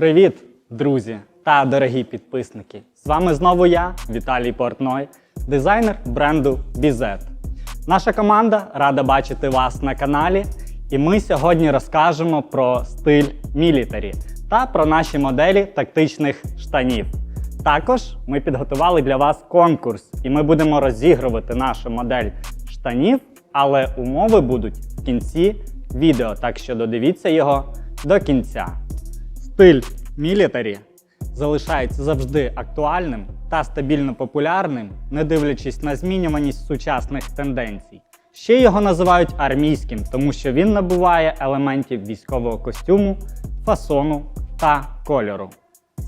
Привіт, друзі та дорогі підписники! З вами знову я, Віталій Портной, дизайнер бренду BZ. Наша команда рада бачити вас на каналі, і ми сьогодні розкажемо про стиль мілітарі та про наші моделі тактичних штанів. Також ми підготували для вас конкурс, і ми будемо розігрувати нашу модель штанів, але умови будуть в кінці відео, так що додивіться його до кінця. Стиль мілітарі залишається завжди актуальним та стабільно популярним, не дивлячись на змінюваність сучасних тенденцій. Ще його називають армійським, тому що він набуває елементів військового костюму, фасону та кольору.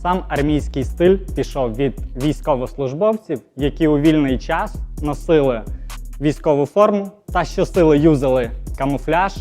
Сам армійський стиль пішов від військовослужбовців, які у вільний час носили військову форму та щосили юзали камуфляж,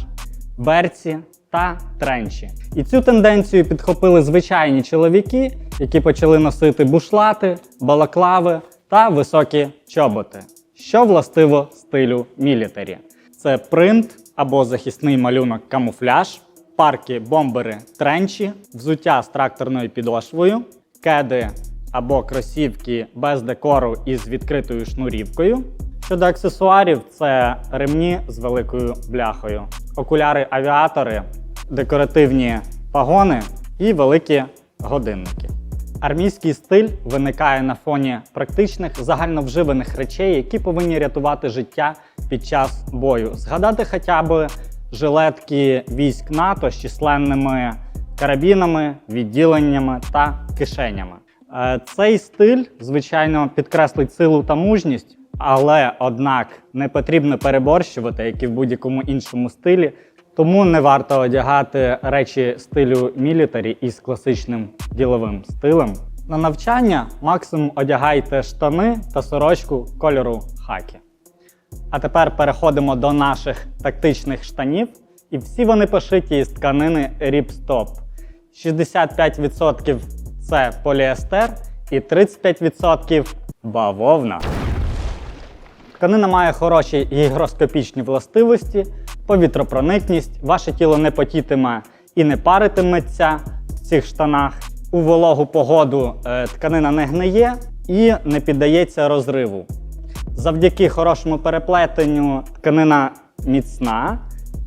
берці та тренчі. І цю тенденцію підхопили звичайні чоловіки, які почали носити бушлати, балаклави та високі чоботи, що властиво стилю мілітарі. Це принт або захисний малюнок камуфляж, парки, бомбери, тренчі, взуття з тракторною підошвою, кеди або кросівки без декору із відкритою шнурівкою. Щодо аксесуарів, це ремні з великою бляхою, окуляри-авіатори, декоративні пагони і великі годинники. Армійський стиль виникає на фоні практичних загальновживаних речей, які повинні рятувати життя під час бою. Згадати хоча б жилетки військ НАТО з численними карабінами, відділеннями та кишенями. Е, Цей стиль, звичайно, підкреслить силу та мужність, але однак не потрібно переборщувати, як і в будь-якому іншому стилі. Тому не варто одягати речі стилю мілітарі із класичним діловим стилем. На навчання максимум одягайте штани та сорочку кольору хакі. А тепер переходимо до наших тактичних штанів. І всі вони пошиті із тканини Ripstop. 65% це поліестер і 35% бавовна. Тканина має хороші гігроскопічні властивості, повітропроникність, ваше тіло не потітиме і не паритиметься в цих штанах. У вологу погоду е, тканина не гниє і не піддається розриву. Завдяки хорошому переплетенню тканина міцна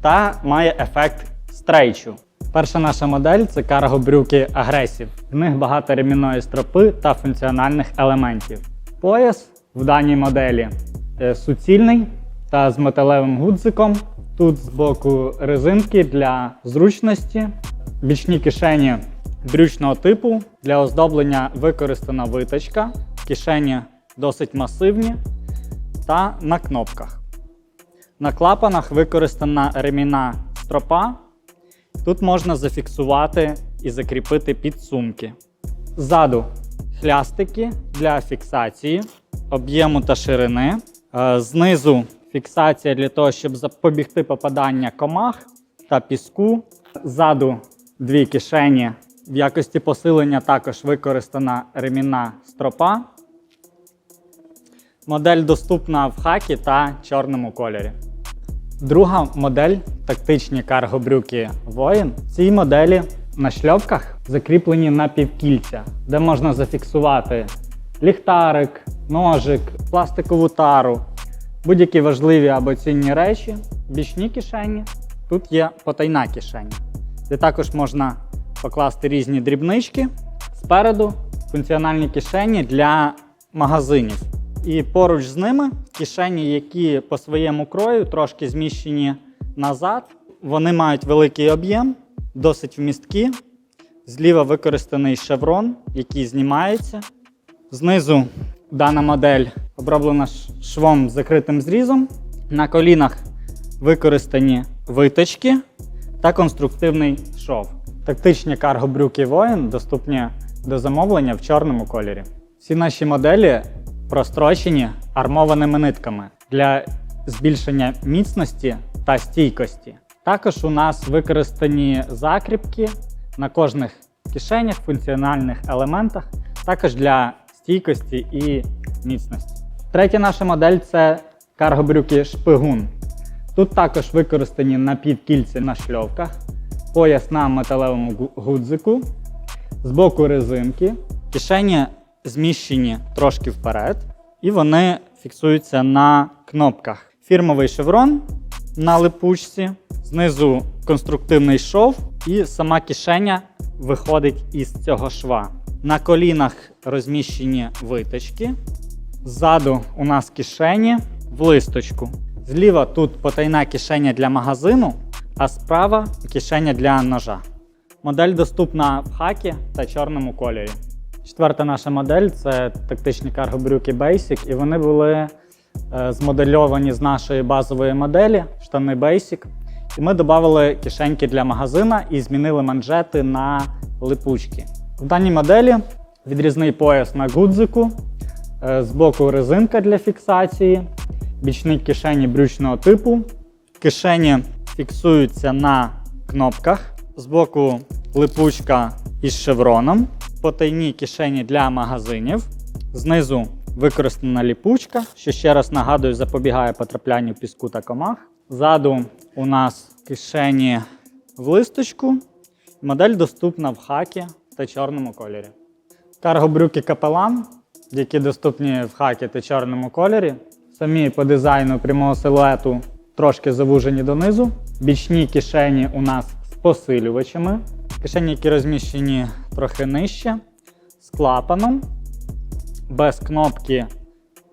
та має ефект стрейчу. Перша наша модель це карго брюки Агресів. В них багато ремінної стропи та функціональних елементів. Пояс в даній моделі е, суцільний та з металевим гудзиком. Тут збоку резинки для зручності, бічні кишені брючного типу. Для оздоблення використана виточка, кишені досить масивні та на кнопках. На клапанах використана ремінна стропа. Тут можна зафіксувати і закріпити підсумки. Ззаду хлястики для фіксації об'єму та ширини. Е, Знизу фіксація для того, щоб запобігти попадання комах та піску. Ззаду дві кишені. В якості посилення також використана ремінна стропа. Модель доступна в хакі та чорному кольорі. Друга модель тактичні карго-брюки воїн. В цій моделі на шльопках закріплені напівкільця, де можна зафіксувати ліхтарик, ножик, пластикову тару, будь-які важливі або цінні речі, бічні кишені. Тут є потайна кишеня, де також можна покласти різні дрібнички. Спереду функціональні кишені для магазинів. І поруч з ними кишені, які по своєму крою трошки зміщені назад. Вони мають великий об'єм, досить вмісткі. Зліва використаний шеврон, який знімається. Знизу дана модель оброблена швом з закритим зрізом. На колінах використані виточки та конструктивний шов. Тактичні карго-брюки воїн доступні до замовлення в чорному кольорі. Всі наші моделі прострочені армованими нитками для збільшення міцності та стійкості. Також у нас використані закріпки на кожних кишенях, функціональних елементах, також для стійкості і міцності. Третя наша модель це карго-брюки шпигун. Тут також використані напівкільці на шльовках, пояс на металевому гудзику. З боку резинки. Кишені зміщені трошки вперед, і вони фіксуються на кнопках. Фірмовий шеврон на липучці, знизу конструктивний шов, і сама кишеня виходить із цього шва. На колінах розміщені виточки. Ззаду у нас кишені в листочку. Зліва тут потайна кишеня для магазину, а справа кишеня для ножа. Модель доступна в хакі та чорному кольорі. Четверта наша модель це тактичні карго-брюки Basic, і вони були е, змодельовані з нашої базової моделі, штани Basic. І ми додали кишеньки для магазина і змінили манжети на липучки. В даній моделі відрізний пояс на гудзику, е, збоку резинка для фіксації, бічні кишені брючного типу. Кишені фіксуються на кнопках. Збоку липучка із шевроном, потайні кишені для магазинів. Знизу використана ліпучка, що ще раз нагадую, запобігає потраплянню піску та комах. Ззаду у нас кишені в листочку. Модель доступна в хакі та чорному кольорі. Карго-брюки капелан, які доступні в хакі та чорному кольорі. Самі по дизайну прямого силуету трошки завужені донизу. Бічні кишені у нас з посилювачами. Кишені, які розміщені трохи нижче, з клапаном, без кнопки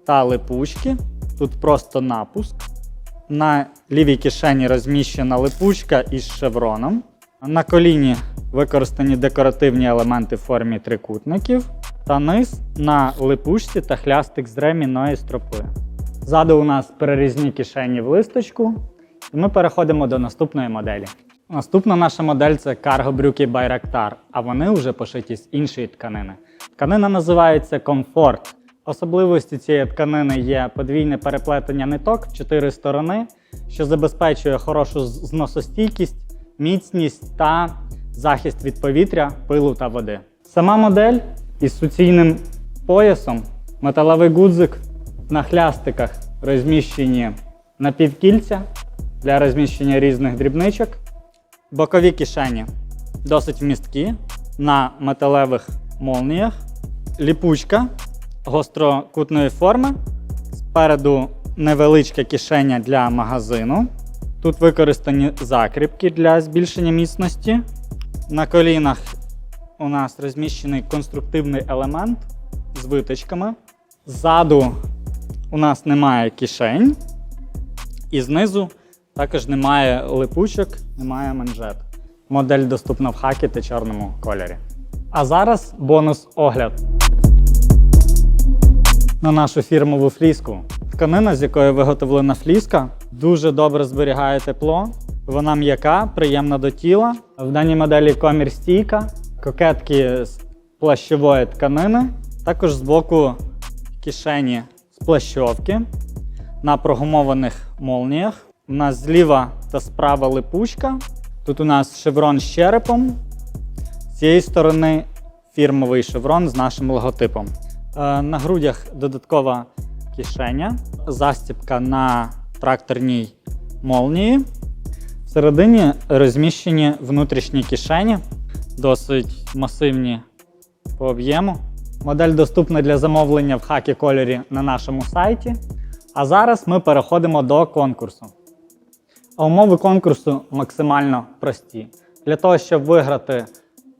та липучки. Тут просто напуск. На лівій кишені розміщена липучка із шевроном. На коліні використані декоративні елементи в формі трикутників. Та низ на липучці та хлястик з ремінної стропи. Ззаду у нас перерізні кишені в листочку. І ми переходимо до наступної моделі. Наступна наша модель це карго-брюки Байрактар, а вони вже пошиті з іншої тканини. Тканина називається комфорт. Особливості цієї тканини є подвійне переплетення ниток в чотири сторони, що забезпечує хорошу зносостійкість, міцність та захист від повітря, пилу та води. Сама модель із суцільним поясом, металевий гудзик на хлястиках розміщені напівкільця для розміщення різних дрібничок. Бокові кишені досить вмісткі на металевих молніях. Ліпучка гострокутної форми. Спереду невеличка кишеня для магазину. Тут використані закріпки для збільшення міцності. На колінах у нас розміщений конструктивний елемент з виточками. Ззаду у нас немає кишень. І знизу також немає липучок, немає манжет. Модель доступна в хакі та чорному кольорі. А зараз бонус огляд на нашу фірмову фліску. Тканина, з якої виготовлена фліска, дуже добре зберігає тепло. Вона м'яка, приємна до тіла. В даній моделі комір стійка, кокетки з плащової тканини, також з боку кишені з плащовки на прогумованих молніях. У нас зліва та справа липучка. Тут у нас шеврон з черепом. З цієї сторони фірмовий шеврон з нашим логотипом. Е, На грудях додаткова кишеня, застібка на тракторній молнії. Всередині розміщені внутрішні кишені, досить масивні по об'єму. Модель доступна для замовлення в хакі кольорі на нашому сайті. А зараз ми переходимо до конкурсу. А умови конкурсу максимально прості. Для того, щоб виграти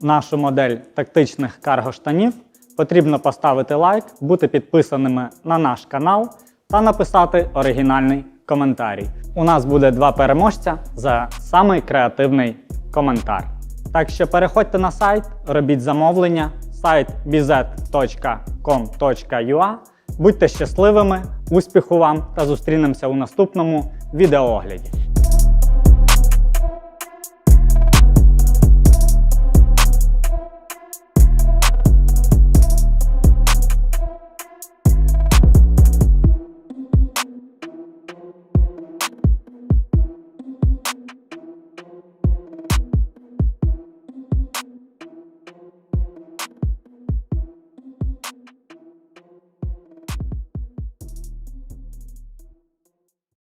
нашу модель тактичних карго-штанів, потрібно поставити лайк, бути підписаними на наш канал та написати оригінальний коментарій. У нас буде два переможця за самий креативний коментар. Так що переходьте на сайт, робіть замовлення, сайт bizet.com.ua. Будьте щасливими, успіху вам та зустрінемося у наступному відеоогляді.